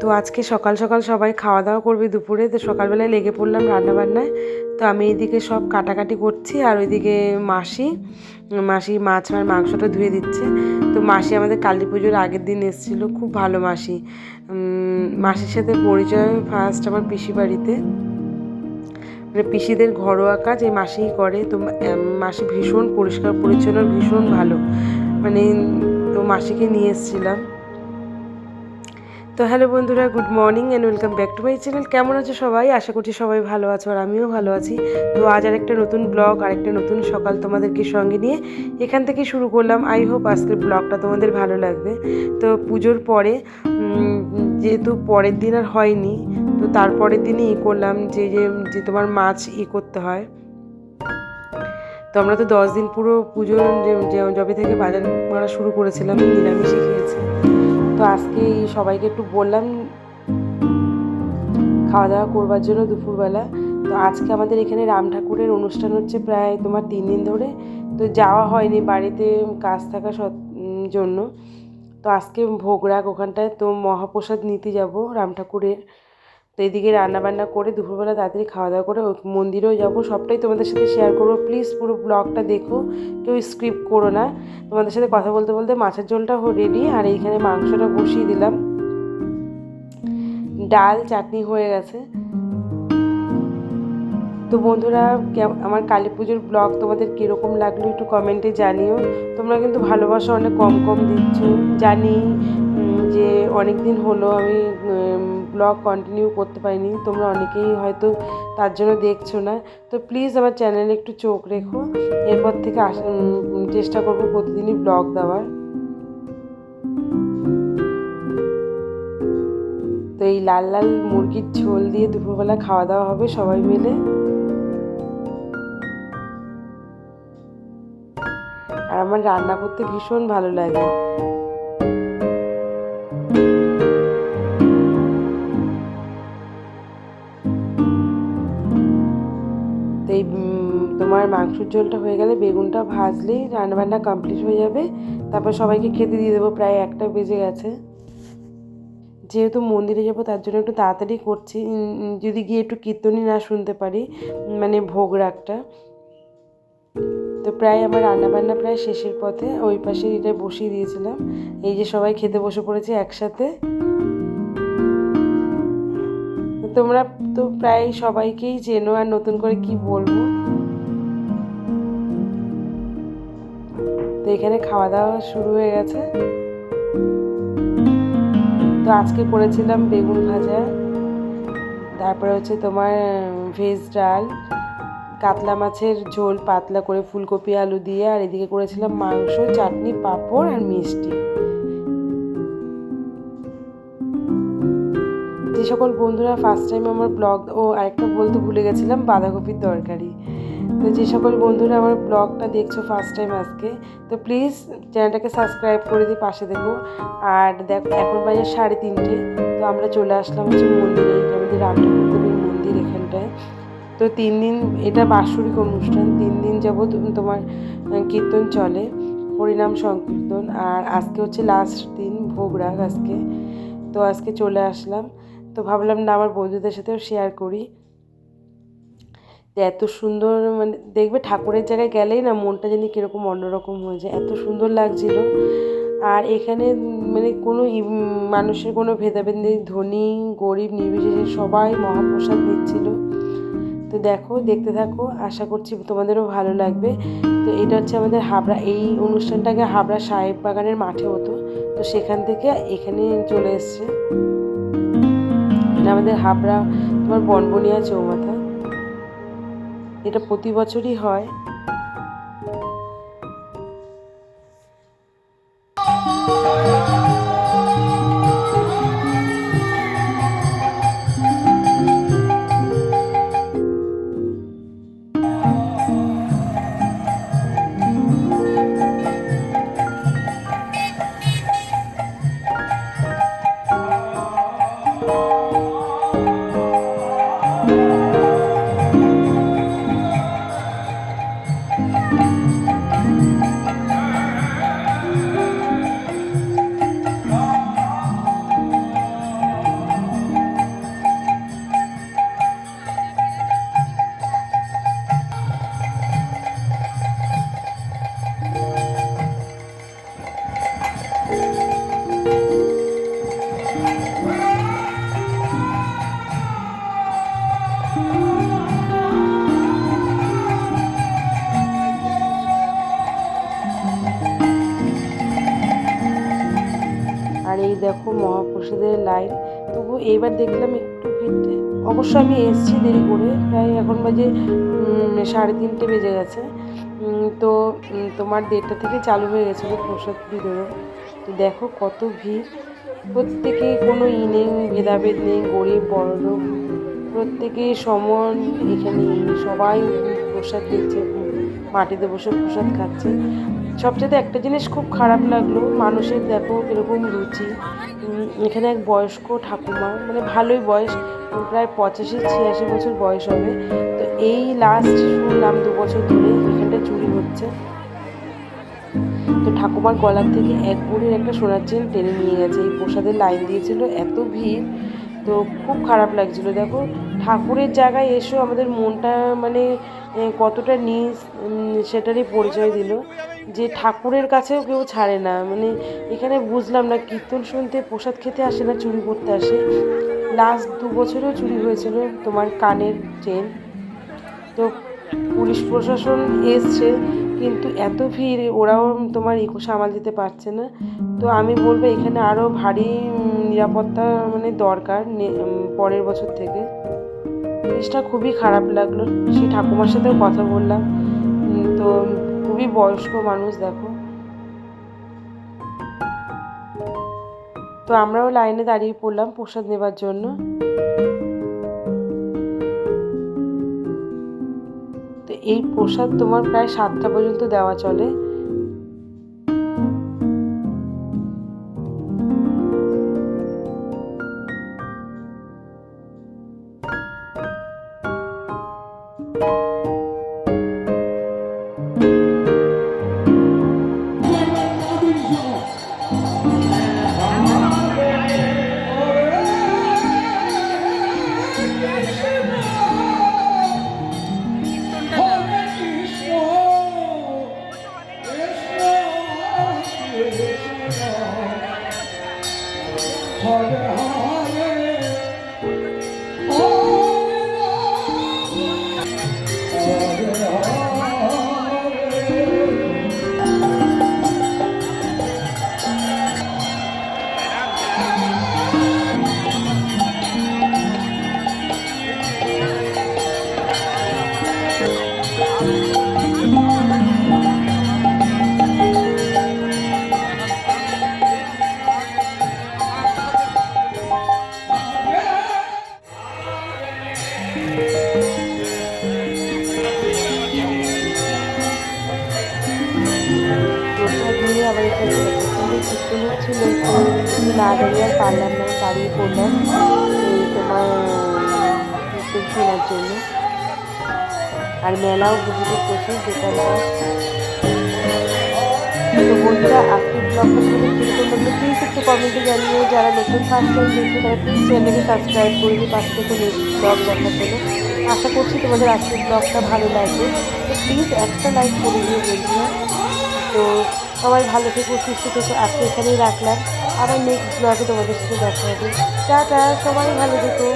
তো আজকে সকাল সকাল সবাই খাওয়া দাওয়া করবে দুপুরে। তো সকালবেলায় লেগে পড়লাম রান্নাবান্নায়। তো আমি এইদিকে সব কাটাকাটি করছি আর ওইদিকে মাসি মাসি মাছ আর মাংসটা ধুয়ে দিচ্ছে। তো মাসি আমাদের কালী পুজোর আগের দিন এসেছিল, খুব ভালো মাসি। মাসির সাথে পরিচয় ফার্স্ট আমার পিসি বাড়িতে। মানে পিসিদের ঘরোয়া কাজ এই মাসিই করে। তো মাসি ভীষণ পরিষ্কার পরিচ্ছন্ন, ভীষণ ভালো। মানে তো মাসিকে নিয়ে এসেছিলাম। তো হ্যালো বন্ধুরা, good morning and welcome back to my channel কেমন আছো সবাই? আশা করছি সবাই ভালো আছো আর আমিও ভালো আছি। তো আজ আর একটা নতুন ব্লগ আর একটা নতুন সকাল তোমাদেরকে সঙ্গে নিয়ে এখান থেকে শুরু করলাম। আই হোপ আজকের ব্লগটা তোমাদের ভালো লাগবে। তো পুজোর পরে যেহেতু পরের দিন আর হয়নি, তো তারপরের দিনই ই করলাম যে যে তোমার মাছ ই করতে হয়। তো আমরা তো দশ দিন পুরো পুজোর যে- জবে থেকে বাজার করা শুরু করেছিলাম নিরামিষই খেয়েছি। তো আজকে সবাইকে একটু বললাম খাওয়া দাওয়া করবার জন্য দুপুরবেলা। তো আজকে আমাদের এখানে রাম ঠাকুরের অনুষ্ঠান হচ্ছে প্রায় তোমার তিন দিন ধরে। তো যাওয়া হয়নি বাড়িতে কাজ থাকা জন্য। তো আজকে ভোগ ভোগরাগ ওখানটায় তো মহাপ্রসাদ নিতে যাব রাম ঠাকুরের। তো এদিকে রান্নাবান্না করে দুপুরবেলা তাড়াতাড়ি খাওয়া দাওয়া করে মন্দিরেও যাব। সবটাই তোমাদের সাথে শেয়ার করব। প্লিজ পুরো ব্লগটা দেখো। কেউ স্ক্রিপ্ট করো না। তোমাদের সাথে কথা বলতে বলতে মাছের ঝোলটা রেডি আর এইখানে মাংসটা বসিয়ে দিলাম। ডাল, চাটনি হয়ে গেছে। তো বন্ধুরা আমার কালী পুজোর ব্লগ তোমাদের কীরকম লাগল একটু কমেন্টে জানিও। তোমরা কিন্তু ভালোবাসা অনেক কম কম দিচ্ছ। জানি যে অনেক দিন হলো আমি ব্লগ কন্টিনিউ করতে পারিনি, তোমরা অনেকেই হয়তো তার জন্য দেখছ না। তো প্লিজ আমার চ্যানেলে একটু চোখ রেখো, এরপর থেকে চেষ্টা করব প্রতিদিনই ব্লগ দেওয়ার। তো এই লাল লাল মুরগির ঝোল দিয়ে দুপুরবেলা খাওয়া দাওয়া হবে সবাই মিলে। আর আমার রান্না করতে ভীষণ ভালো লাগে। তোমার মাংসের ঝোলটা হয়ে গেলে বেগুনটা ভাজলেই রান্নাবান্না কমপ্লিট হয়ে যাবে। তারপর সবাইকে খেতে দিয়ে দেবো, প্রায় একটা বেজে গেছে। যেহেতু মন্দিরে যাব, তার জন্য একটু তাড়াতাড়ি করছি। যদি গিয়ে একটু কীর্তনই না শুনতে পারি মানে ভোগ রাগটা। তো প্রায় আমার রান্নাবান্না প্রায় শেষের পথে, ওই পাশে এটা বসিয়ে দিয়েছিলাম। এই যে সবাই খেতে বসে পড়েছে একসাথে। তোমরা তো প্রায় সবাইকেই চেনো আর নতুন করে কি বলব। তো এখানে খাওয়া দাওয়া শুরু হয়ে গেছে। তো আজকে করেছিলাম বেগুন ভাজা, তারপরে হচ্ছে তোমার ভেজ ডাল, কাতলা মাছের ঝোল পাতলা করে ফুলকপি, আলু দিয়ে, আর এদিকে করেছিলাম মাংস, চাটনি, পাঁপড় আর মিষ্টি। যে সকল বন্ধুরা ফার্স্ট টাইম আমার ব্লগ ও আরেকটা বলতে ভুলে গেছিলাম, বাঁধাকপির তরকারি। তো যে সকল বন্ধুরা আমার ব্লগটা দেখছ ফার্স্ট টাইম আজকে, তো প্লিজ চ্যানেলটাকে সাবস্ক্রাইব করে দিয়ে পাশে দেখো আর দেখো, এখন বাজে সাড়ে তিনটে, তো আমরা চলে আসলাম হচ্ছে মন্দিরে আমাদের রাম দেবের মন্দির এখানটায়। তো তিন দিন, এটা বাৎসরিক অনুষ্ঠান, তিন দিন যাবৎ তোমার কীর্তন চলে, হরিনাম সংকীর্তন। আর আজকে হচ্ছে লাস্ট দিন, ভোগ রাগ আজকে। তো আজকে চলে আসলাম। তো ভাবলাম না, আমার বন্ধুদের সাথেও শেয়ার করি। এত সুন্দর মানে দেখবে ঠাকুরের জায়গায় গেলেই না মনটা জানি কীরকম অন্যরকম হয়ে যায়। এত সুন্দর লাগছিল। আর এখানে মানে কোনো মানুষের কোনো ভেদাভেদ নেই। ধনী, গরিব, নির্বিশেষে সবাই মহাপ্রসাদ নিচ্ছিল। তো দেখো, দেখতে থাকো। আশা করছি তোমাদেরও ভালো লাগবে। তো এটা হচ্ছে আমাদের হাবড়া, এই অনুষ্ঠানটাকে হাবড়া সাহেব বাগানের মাঠে হতো। তো সেখান থেকে এখানে চলে এসছে। আমাদের হাবড়া তোমার বনবনিয়া চৌমাথা। এটা প্রতি বছরই হয় আর এই দেখো মহাপ্রসাদের লাইন। তবু এইবার দেখলাম একটু ফিরতে অবশ্য আমি এসছি দেরি করে, প্রায় এখন বাজে সাড়ে তিনটে বেজে গেছে। তো তোমার দেড়টা থেকে চালু হয়ে গেছিল প্রসাদ বিতরণ। তো দেখো কত ভিড়। প্রত্যেকে কোনো ই নেই, ভেদাভেদ নেই, গরিব, বড়লোক। প্রত্যেকে সমান এখানে সবাই প্রসাদ দিচ্ছে, মাটিতে বসে প্রসাদ খাচ্ছে। সবচেয়ে একটা জিনিস খুব খারাপ লাগল, মানুষের দেখো কীরকম রুচি। এখানে এক বয়স্ক ঠাকুমা মানে ভালোই বয়স প্রায় পঁচাশি, ছিয়াশি বছর বয়স হবে। তো এই লাস্ট শুনলাম দু বছর ধরে এখানটা চুরি হচ্ছে। তো ঠাকুমার গলার থেকে এক ভরির একটা সোনার চেন টেনে নিয়ে গেছে। এই প্রসাদের লাইন দিয়েছিল এত ভিড় তো খুব খারাপ লাগছিল। দেখো, ঠাকুরের জায়গায় এসেও আমাদের মনটা মানে কতটা নিজ সেটারই পরিচয় দিল। যে ঠাকুরের কাছেও কেউ ছাড়ে না। মানে এখানে বুঝলাম না, কীর্তন শুনতে প্রসাদ খেতে আসে না, চুরি করতে আসে। লাস্ট দু বছরেও চুরি হয়েছিল তোমার কানের চেন তো পুলিশ প্রশাসন এসছে, কিন্তু এত ভিড়, ওরাও তোমার ইকো সামাল দিতে পারছে না। তো আমি বলব এখানে আরও ভারী নিরাপত্তা মানে দরকার পরের বছর থেকে। জিনিসটা খুবই খারাপ লাগল, সেই ঠাকুমার সাথেও কথা বললাম। তো খুবই বয়স্ক মানুষ, দেখো। তো আমরাও লাইনে দাঁড়িয়ে পড়লাম প্রসাদ নেবার জন্য। এই প্রসাদ তোমার প্রায় সাতটা পর্যন্ত দেওয়া চলে। একটু না দাঁড়িয়ে আর পারলাম না দাঁড়িয়ে পড়লাম তোমার কীর্তন শোনার জন্য আর মেলাও বসেছে প্রচুর দোকানপাট তো বন্ধুরা, আজকের ব্লগটা লাগল প্লিজ একটু কমেন্টে জানিয়ে যারা নতুন ফার্স্ট টাইম দেখছে তারা প্লিজ চ্যানেলকে সাবস্ক্রাইব করে দিয়ে পাশে থেকে ব্লগ দেখার জন্য আশা করছি তোমাদের আজকের ব্লগটা ভালো লাগবে তো প্লিজ একটা লাইক করে দিও বন্ধুরা। তো সবাই ভালো থেকো, সুস্থ থেকো, আজকে এখানেই রাখলাম। আবার নেক্সট ব্লগে তোমাদের সাথে দেখা হবে। টাটা, সবাই ভালো থেকো।